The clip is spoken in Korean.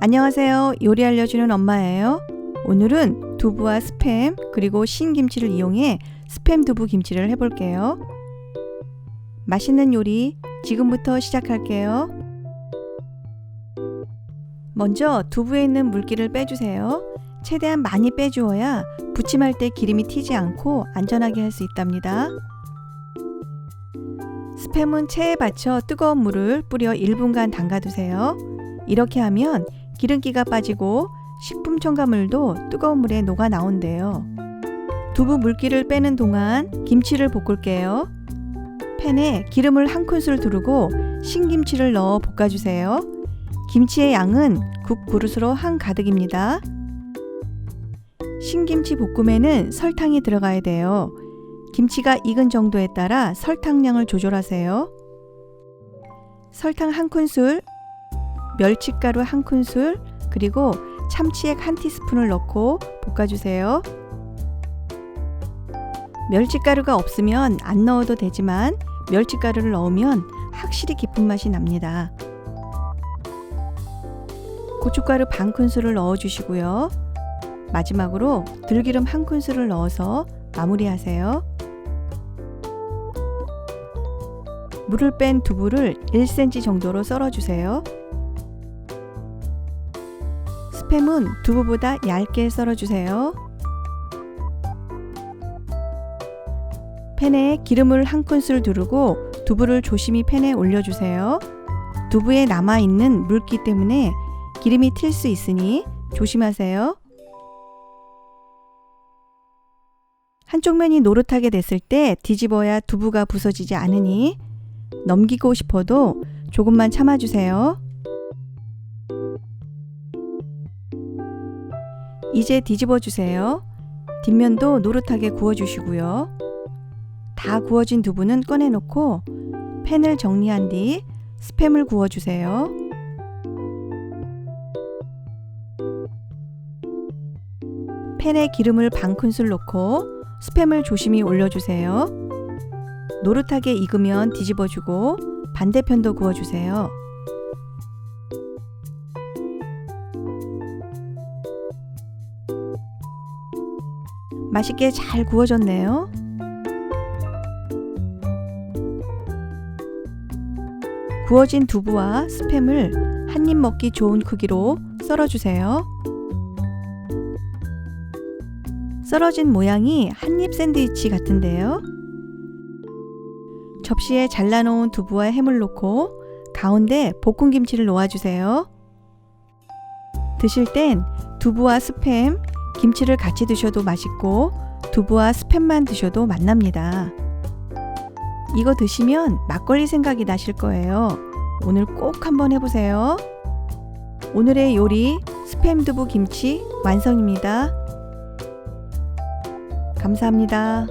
안녕하세요. 요리 알려주는 엄마예요. 오늘은 두부와 스팸 그리고 신김치를 이용해 스팸 두부 김치를 해볼게요. 맛있는 요리 지금부터 시작할게요. 먼저 두부에 있는 물기를 빼주세요. 최대한 많이 빼주어야 부침할 때 기름이 튀지 않고 안전하게 할 수 있답니다. 스팸은 체에 받쳐 뜨거운 물을 뿌려 1분간 담가두세요. 이렇게 하면 기름기가 빠지고 식품 첨가물도 뜨거운 물에 녹아 나온대요. 두부 물기를 빼는 동안 김치를 볶을게요. 팬에 기름을 한 큰술 두르고 신김치를 넣어 볶아주세요. 김치의 양은 국 그릇으로 한 가득입니다. 신김치 볶음에는 설탕이 들어가야 돼요. 김치가 익은 정도에 따라 설탕량을 조절하세요. 설탕 한 큰술, 멸치가루 한 큰술, 그리고 참치액 한 티스푼을 넣고 볶아주세요. 멸치가루가 없으면 안 넣어도 되지만 멸치가루를 넣으면 확실히 깊은 맛이 납니다. 고춧가루 반 큰술을 넣어주시고요. 마지막으로 들기름 한 큰술을 넣어서 마무리하세요. 물을 뺀 두부를 1cm 정도로 썰어주세요. 스팸은 두부보다 얇게 썰어주세요. 팬에 기름을 한 큰술 두르고 두부를 조심히 팬에 올려주세요. 두부에 남아있는 물기 때문에 기름이 튈 수 있으니 조심하세요. 한쪽 면이 노릇하게 됐을 때 뒤집어야 두부가 부서지지 않으니 넘기고 싶어도 조금만 참아주세요. 이제 뒤집어 주세요. 뒷면도 노릇하게 구워주시고요. 다 구워진 두부는 꺼내놓고 팬을 정리한 뒤 스팸을 구워주세요. 팬에 기름을 반 큰술 넣고 스팸을 조심히 올려주세요. 노릇하게 익으면 뒤집어주고 반대편도 구워주세요. 맛있게 잘 구워졌네요. 구워진 두부와 스팸을 한 입 먹기 좋은 크기로 썰어주세요. 썰어진 모양이 한입 샌드위치 같은데요. 접시에 잘라놓은 두부와 햄을 놓고 가운데 볶은 김치를 놓아주세요. 드실 땐 두부와 스팸, 김치를 같이 드셔도 맛있고 두부와 스팸만 드셔도 맛납니다. 이거 드시면 막걸리 생각이 나실 거예요. 오늘 꼭 한번 해보세요. 오늘의 요리 스팸 두부 김치 완성입니다. 감사합니다.